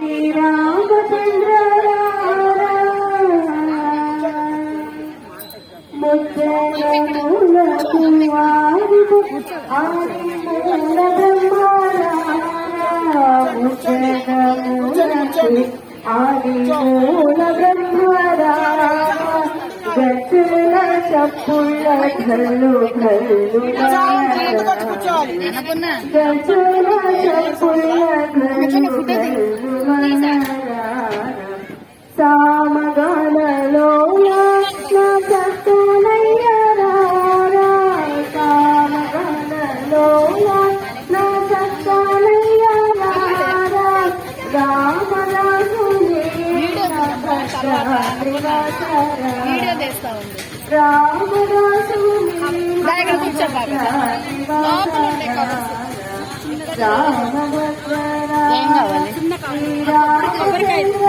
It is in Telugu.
శ్రీరామచంద్ర ఆది మూల బ్రహ్మారా గట్టుల చప్పుల ఘల్లు ఘల్లు గట్టుల చప్పుల సామగాలలో నా చక్కనయ్యరా సామగాలలో నా చక్కనయ్యరా రామరాజునే వీడియో తీస్తా ఉంది రామరాజునే దా ఇక్కడ కూర్చో బాబు. లోపల ఉండే కవర్స్. ఏం కావాలి? రామభద్ర